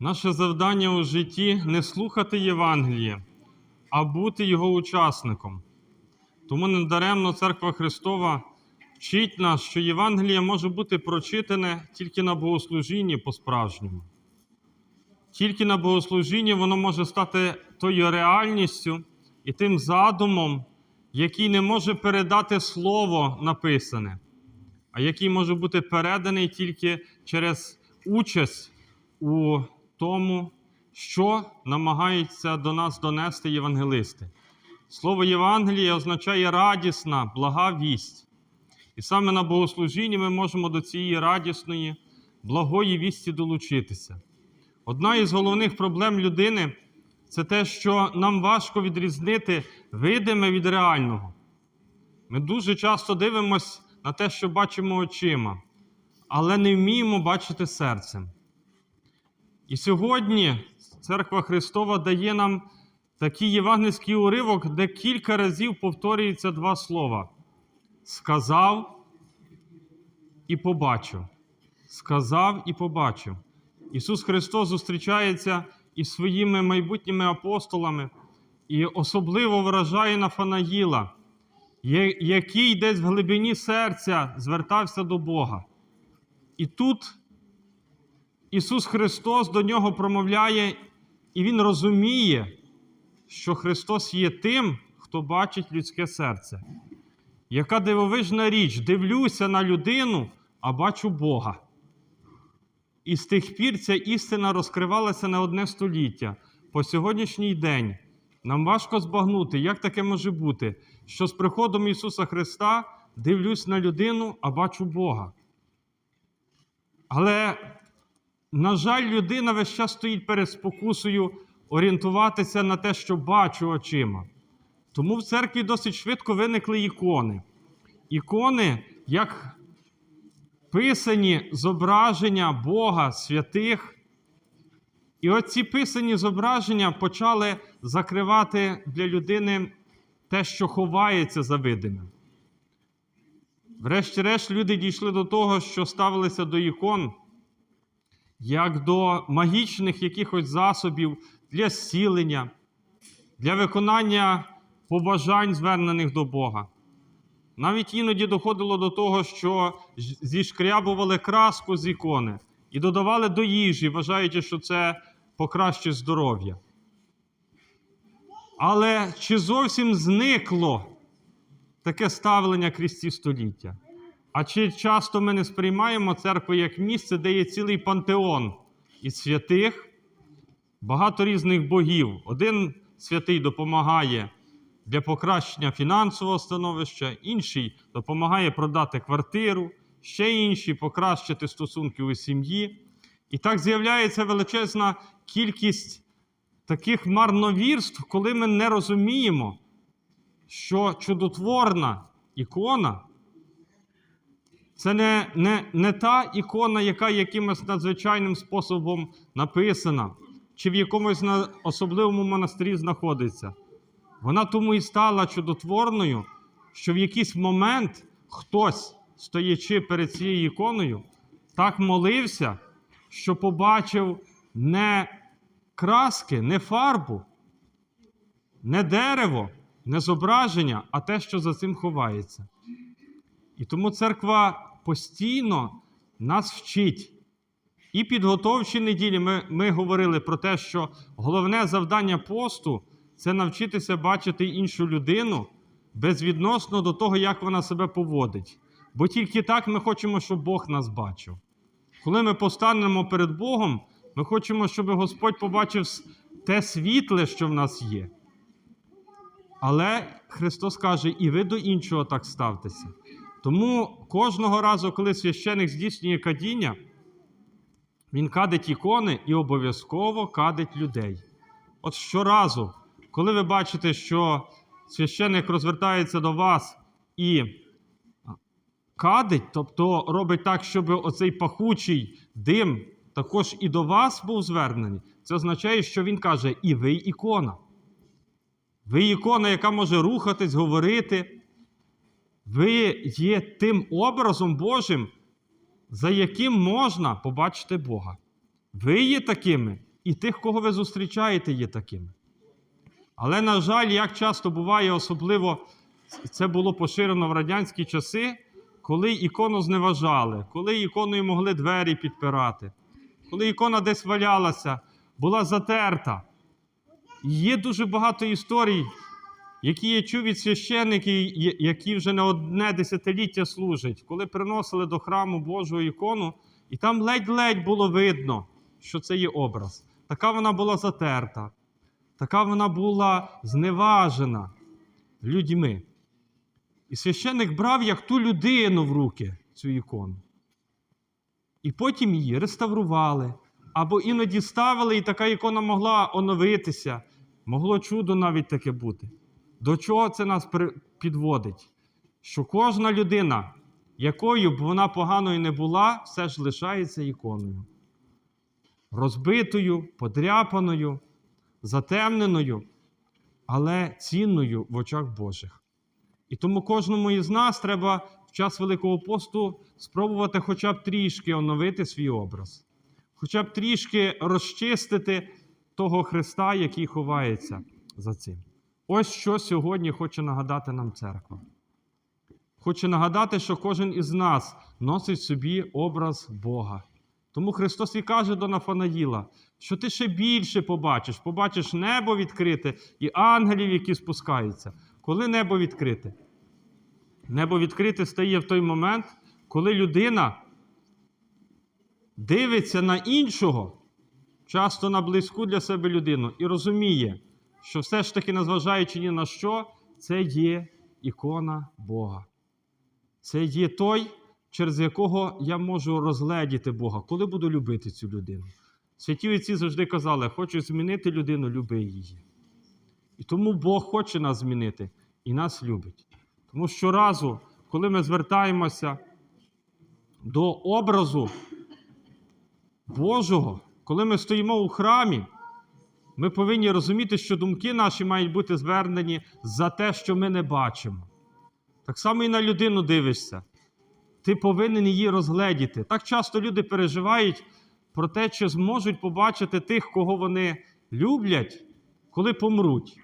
Наше завдання у житті не слухати Євангеліє, а бути його учасником. Тому недаремно Церква Христова вчить нас, що Євангеліє може бути прочитане тільки на богослужінні по-справжньому. Тільки на богослужінні воно може стати тою реальністю і тим задумом, який не може передати слово написане, а який може бути переданий тільки через участь у тому, що намагаються до нас донести євангелисти. Слово Євангеліє означає радісна, блага вість. І саме на богослужінні ми можемо до цієї радісної, благої вісті долучитися. Одна із головних проблем людини це те, що нам важко відрізнити видиме від реального. Ми дуже часто дивимося на те, що бачимо очима, але не вміємо бачити серцем. І сьогодні Церква Христова дає нам такий євангельський уривок, де кілька разів повторюються два слова: сказав і побачив. Сказав і побачив. Ісус Христос зустрічається із своїми майбутніми апостолами і особливо вражає Нафанаїла, який десь в глибині серця звертався до Бога. І тут Ісус Христос до нього промовляє, і Він розуміє, що Христос є тим, хто бачить людське серце. Яка дивовижна річ, дивлюся на людину, а бачу Бога. І з тих пір ця істина розкривалася не одне століття. По сьогоднішній день нам важко збагнути, як таке може бути, що з приходом Ісуса Христа дивлюсь на людину, а бачу Бога. Але, на жаль, людина весь час стоїть перед спокусою орієнтуватися на те, що бачу очима. Тому в церкві досить швидко виникли ікони. Ікони, як писані зображення Бога святих. І оці писані зображення почали закривати для людини те, що ховається за видимим. Врешті-решт, люди дійшли до того, що ставилися до ікон як до магічних якихось засобів для зцілення, для виконання побажань, звернених до Бога. Навіть іноді доходило до того, що зішкрябували краску з ікони і додавали до їжі, вважаючи, що це покращить здоров'я. Але чи зовсім зникло таке ставлення крізь ці століття? А чи часто ми не сприймаємо церкву як місце, де є цілий пантеон із святих, багато різних богів. Один святий допомагає для покращення фінансового становища, інший допомагає продати квартиру, ще інші покращити стосунки у сім'ї. І так з'являється величезна кількість таких марновірств, коли ми не розуміємо, що чудотворна ікона це не, не, не та ікона, яка якимось надзвичайним способом написана, чи в якомусь на особливому монастирі знаходиться. Вона тому і стала чудотворною, що в якийсь момент хтось, стоячи перед цією іконою, так молився, що побачив не краски, не фарбу, не дерево, не зображення, а те, що за цим ховається. І тому церква постійно нас вчить. І підготовчі неділі ми, ми говорили про те, що головне завдання посту це навчитися бачити іншу людину безвідносно до того, як вона себе поводить. Бо тільки так ми хочемо, щоб Бог нас бачив. Коли ми постанемо перед Богом, ми хочемо, щоб Господь побачив те світле, що в нас є. Але Христос каже, і ви до іншого так ставтеся. Тому кожного разу, коли священик здійснює кадіння, він кадить ікони і обов'язково кадить людей. От щоразу, коли ви бачите, що священик розвертається до вас і кадить, тобто робить так, щоб оцей пахучий дим також і до вас був звернений, це означає, що він каже: і ви ікона. Ви ікона, яка може рухатись, говорити. Ви є тим образом Божим, за яким можна побачити Бога. Ви є такими, і тих, кого ви зустрічаєте, є такими. Але, на жаль, як часто буває, особливо це було поширено в радянські часи, коли ікону зневажали, коли іконою могли двері підпирати, коли ікона десь валялася, була затерта. Є дуже багато історій, які я чув від священників, які вже не одне десятиліття служать, коли приносили до храму Божу ікону, і там ледь-ледь було видно, що це є образ. Така вона була затерта, така вона була зневажена людьми. І священник брав як ту людину в руки цю ікону. І потім її реставрували, або іноді ставили, і така ікона могла оновитися. Могло чудо навіть таке бути. До чого це нас підводить? Що кожна людина, якою б вона поганою не була, все ж лишається іконою. Розбитою, подряпаною, затемненою, але цінною в очах Божих. І тому кожному із нас треба в час Великого посту спробувати хоча б трішки оновити свій образ, хоча б трішки розчистити того Христа, який ховається за цим. Ось що сьогодні хоче нагадати нам церква. Хоче нагадати, що кожен із нас носить собі образ Бога. Тому Христос і каже до Нафанаїла, що ти ще більше побачиш, побачиш небо відкрите і ангелів, які спускаються. Коли небо відкрите? Небо відкрите стає в той момент, коли людина дивиться на іншого, часто на близьку для себе людину, і розуміє, що все ж таки, незважаючи ні на що, це є ікона Бога. Це є той, через якого я можу розгледіти Бога, коли буду любити цю людину. Святі отці завжди казали, хочу змінити людину, люби її. І тому Бог хоче нас змінити і нас любить. Тому щоразу, коли ми звертаємося до образу Божого, коли ми стоїмо у храмі, ми повинні розуміти, що думки наші мають бути звернені за те, що ми не бачимо. Так само і на людину дивишся. Ти повинен її розгледіти. Так часто люди переживають про те, чи зможуть побачити тих, кого вони люблять, коли помруть.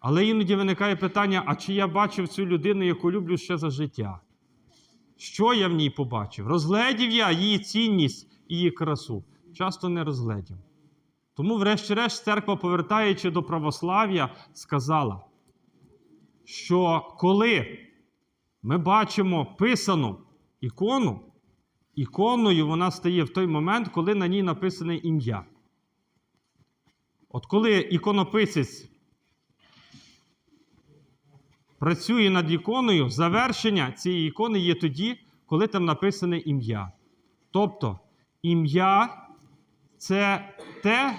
Але іноді виникає питання: а чи я бачив цю людину, яку люблю ще за життя? Що я в ній побачив? Розгледів я її цінність і її красу. Часто не розгледів. Тому, врешті-решт, церква, повертаючи до православ'я, сказала, що коли ми бачимо писану ікону, іконою вона стає в той момент, коли на ній написане ім'я. От коли іконописець працює над іконою, завершення цієї ікони є тоді, коли там написане ім'я. Тобто, ім'я це те,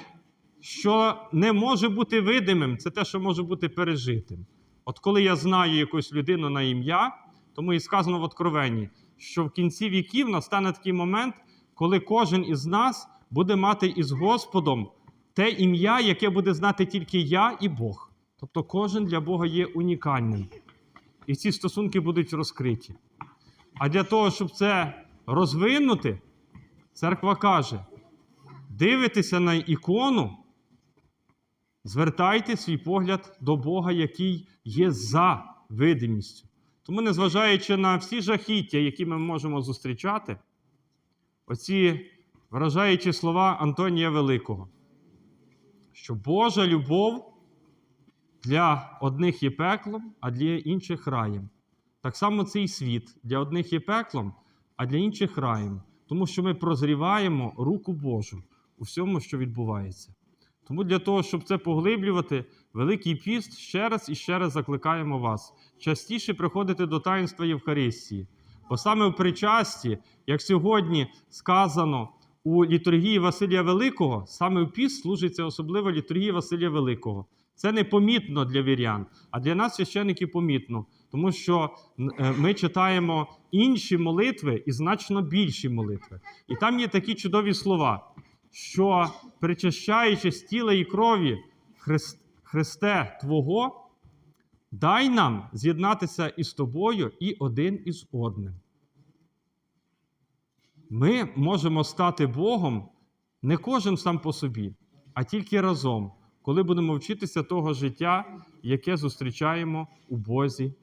що не може бути видимим, це те, що може бути пережитим. От коли я знаю якусь людину на ім'я, тому і сказано в Откровенні, що в кінці віків настане такий момент, коли кожен із нас буде мати із Господом те ім'я, яке буде знати тільки я і Бог. Тобто кожен для Бога є унікальним. І ці стосунки будуть розкриті. А для того, щоб це розвинути, церква каже: дивитеся на ікону, звертайте свій погляд до Бога, який є за видимістю. Тому, незважаючи на всі жахіття, які ми можемо зустрічати, оці вражаючі слова Антонія Великого, що Божа любов для одних є пеклом, а для інших раєм. Так само цей світ для одних є пеклом, а для інших раєм. Тому що ми прозріваємо руку Божу у всьому, що відбувається. Тому для того, щоб це поглиблювати, Великий піст ще раз і ще раз закликаємо вас частіше приходити до таїнства Євхаристії. Бо саме в причасті, як сьогодні сказано у літургії Василія Великого, саме в піст служиться особливо літургія Василія Великого. Це не помітно для вірян, а для нас, священиків, помітно, тому що е, ми читаємо інші молитви і значно більші молитви. І там є такі чудові слова, що причащаючись тіла і крові Христ, Христе Твого, дай нам з'єднатися із тобою і один із одним. Ми можемо стати Богом Не кожен сам по собі, а тільки разом, коли будемо вчитися того життя, яке зустрічаємо у Бозі